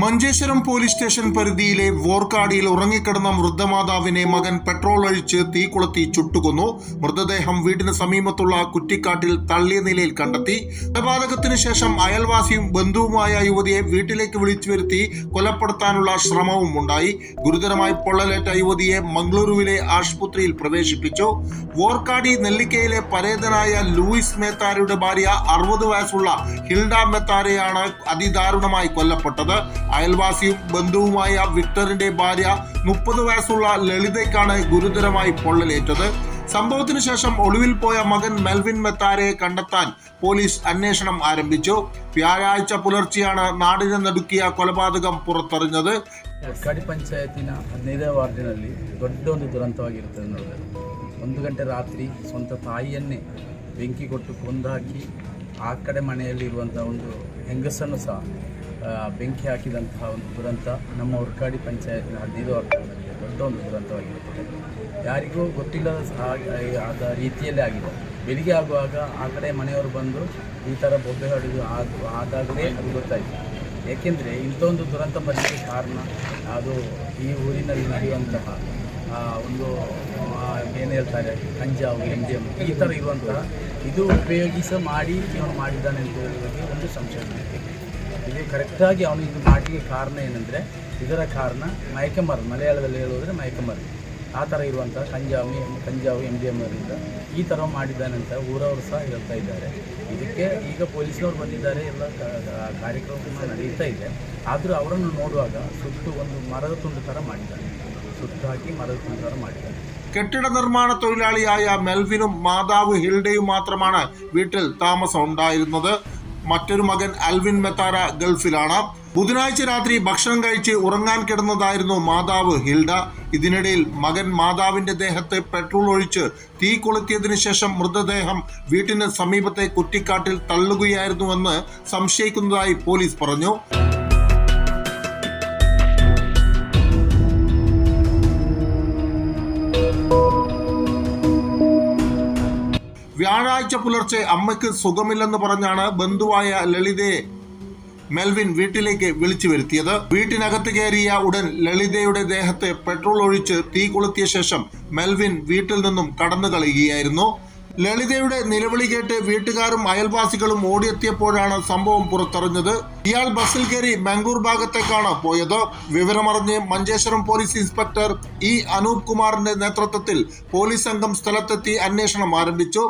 Manjeshwaram police station പരിധിയിലെ വോർക്കാടിയിൽ ഉറങ്ങിക്കിടന്ന വൃദ്ധമാതാവിനെ മകൻ പെട്രോൾ ഒഴിച്ച് തീ കൊളുത്തി ചുട്ടുകൊന്നു. മൃതദേഹം വീടിന് സമീപത്തുള്ള കുറ്റിക്കാട്ടിൽ തള്ളിയ നിലയിൽ കണ്ടെത്തി. കൊലപാതകത്തിന് ശേഷം അയൽവാസിയും ബന്ധുവുമായ യുവതിയെ വീട്ടിലേക്ക് വിളിച്ചു വരുത്തി കൊലപ്പെടുത്താനുള്ള ശ്രമവും ഉണ്ടായി. ഗുരുതരമായി പൊള്ളലേറ്റ യുവതിയെ മംഗളൂരുവിലെ ആശുപത്രിയിൽ പ്രവേശിപ്പിച്ചു. വോർക്കാടി നെല്ലിക്കയിലെ പരേതനായ ലൂയിസ് മേത്താരയുടെ ഭാര്യ അറുപത് വയസ്സുള്ള ഹിൽഡ മെത്താരയാണ് അതിദാരുണമായി കൊല്ലപ്പെട്ടത്. അയൽവാസിയും ബന്ധുവുമായ വിക്ടറിന്റെ ഭാര്യ മുപ്പത് വയസ്സുള്ള ലളിതയ്ക്കാണ് ഗുരുതരമായി പൊള്ളലേറ്റത് സംഭവത്തിന് ശേഷം ഒളിവിൽ പോയ മകൻ മെൽവിൻ മെത്താരയെ കണ്ടെത്താൻ പോലീസ് അന്വേഷണം ആരംഭിച്ചു വ്യാഴാഴ്ച പുലർച്ചെയാണ് നാടിനെ നടുക്കിയ കൊലപാതകം പുറത്തറിഞ്ഞത് ಒಟ್ಕಾಡಿ ಪಂಚಾಯತಿನ ಹದಿನೈದೇ ವಾರ್ಡಿನಲ್ಲಿ ದೊಡ್ಡ ಒಂದು ದುರಂತವಾಗಿರುತ್ತೆ ಅನ್ನೋದು ಒಂದು ಗಂಟೆ ರಾತ್ರಿ ಸ್ವಂತ ತಾಯಿಯನ್ನೇ ಬೆಂಕಿ ಕೊಟ್ಟು ಕೊಂದಾಕಿ ಆ ಕಡೆ ಮನೆಯಲ್ಲಿರುವಂಥ ಒಂದು ಹೆಂಗಸನ್ನು ಸಹ ಆ, ಬೆಂಕಿ ಹಾಕಿದಂತಹ ಒಂದು ದುರಂತ ನಮ್ಮ ಉರ್ಕಾಡಿ ಪಂಚಾಯತ್ನ ಹದಿನೈದು ವಾರ್ಡ್ಗಳಲ್ಲಿ ದೊಡ್ಡ ಒಂದು ದುರಂತವಾಗಿರುತ್ತದೆ. ಯಾರಿಗೂ ಆ- ಆದ ರೀತಿಯಲ್ಲೇ ಆಗಿದೆ. ಬೆಳಿಗ್ಗೆ ಆಗುವಾಗ ಆ ಕಡೆ ಮನೆಯವರು ಬಂದು ಈ ಥರ ಬೊಬ್ಬೆ ಹೊಡೆದು ಆದ, ಆದಾಗಲೇ ಅದು ಗೊತ್ತಾಯಿತು. ಏಕೆಂದರೆ ಇಂಥ ಒಂದು ದುರಂತ ಬರಲಿಕ್ಕೆ ಕಾರಣ ಅದು ಈ ಊರಿನಲ್ಲಿ ನಡೆಯುವಂತಹ ಒಂದು ಏನು ಹೇಳ್ತಾರೆ ಕಂಜಾವು ಎಂ ಜಿ ಎಂ ಈ ಥರ ಇರುವಂತಹ, ಇದು ಉಪಯೋಗಿಸ ಮಾಡಿ, ಇವನು ಮಾಡಿದ್ದಾನೆ ಅಂತ ಹೇಳುವುದಕ್ಕೆ ಒಂದು ಸಂಶಯ ಇದೆ ಇದು ಕರೆಕ್ಟಾಗಿ ಅವನು ಇದು ಮಾಡಲಿಕ್ಕೆ ಕಾರಣ ಏನಂದರೆ ಇದರ ಕಾರಣ ಮಯಕಮರು ಮಲಯಾಳದಲ್ಲಿ ಹೇಳೋದ್ರೆ ಮಯಕಮರು ಆ ಥರ ಇರುವಂಥ ಕಂಜಾವು ಕಂಜಾವು ಎಮ್ ಡಿ ಎಮ್ ಅವರಿಂದ ಈ ಥರ ಮಾಡಿದ್ದಾನೆ ಅಂತ ಊರವರು ಸಹ ಹೇಳ್ತಾ ಇದ್ದಾರೆ ಇದಕ್ಕೆ ಈಗ ಪೊಲೀಸ್ನವ್ರು ಬಂದಿದ್ದಾರೆ ಎಲ್ಲ ಕ- ಕ- ಕಾರ್ಯಕ್ರಮ ನಡೀತಾ ಇದೆ ಆದರೂ ಅವರನ್ನು ನೋಡುವಾಗ ಸುಟ್ಟು ಒಂದು ಮರದ ತುಂಡು ಥರ ಮಾಡಿದ್ದಾನೆ ಸುಟ್ಟು ಹಾಕಿ ಮರದ ತುಂಡು ಥರ ಮಾಡಿದ್ದಾನೆ കെട്ടിട നിർമ്മാണ തൊഴിലാളിയായ മെൽവിനും മാതാവ് ഹിൽഡയും മാത്രമാണ് വീട്ടിൽ താമസം ഉണ്ടായിരുന്നത് മറ്റൊരു മകൻ അൽവിൻ മെത്താര ഗൾഫിലാണ്. ബുധനാഴ്ച രാത്രി ഭക്ഷണം കഴിച്ച് ഉറങ്ങാൻ കിടന്നതായിരുന്നു മാതാവ് ഹിൽഡ. ഇതിനിടയിൽ മകൻ മാതാവിന്റെ ദേഹത്തെ പെട്രോൾ ഒഴിച്ച് തീ കൊളുത്തിയതിനു ശേഷം മൃതദേഹം വീട്ടിന് സമീപത്തെ കുറ്റിക്കാട്ടിൽ തള്ളുകയായിരുന്നുവെന്ന് സംശയിക്കുന്നതായി പോലീസ് പറഞ്ഞു. വ്യാഴാഴ്ച പുലർച്ചെ അമ്മയ്ക്ക് സുഖമില്ലെന്ന് പറഞ്ഞാണ് ബന്ധുവായ ലളിതയെ മെൽവിൻ വീട്ടിലേക്ക് വിളിച്ചു വരുത്തിയത്. വീട്ടിനകത്ത് കയറിയ ഉടൻ ലളിതയുടെ ദേഹത്തെ പെട്രോൾ ഒഴിച്ച് തീ കൊളുത്തിയ ശേഷം മെൽവിൻ വീട്ടിൽ നിന്നും കടന്നു കളയുകയായിരുന്നു ലളിതയുടെ നിലവിളി കേട്ട് വീട്ടുകാരും അയൽവാസികളും ഓടിയെത്തിയപ്പോഴാണ് സംഭവം പുറത്തറിഞ്ഞത്. ഇയാൾ ബസ്സിൽ കയറി ബാംഗ്ലൂർ ഭാഗത്തേക്കാണ് പോയത്. വിവരമറിഞ്ഞ് Manjeshwaram police inspector E Anoop കുമാറിന്റെ നേതൃത്വത്തിൽ പോലീസ് സംഘം സ്ഥലത്തെത്തി അന്വേഷണം ആരംഭിച്ചു.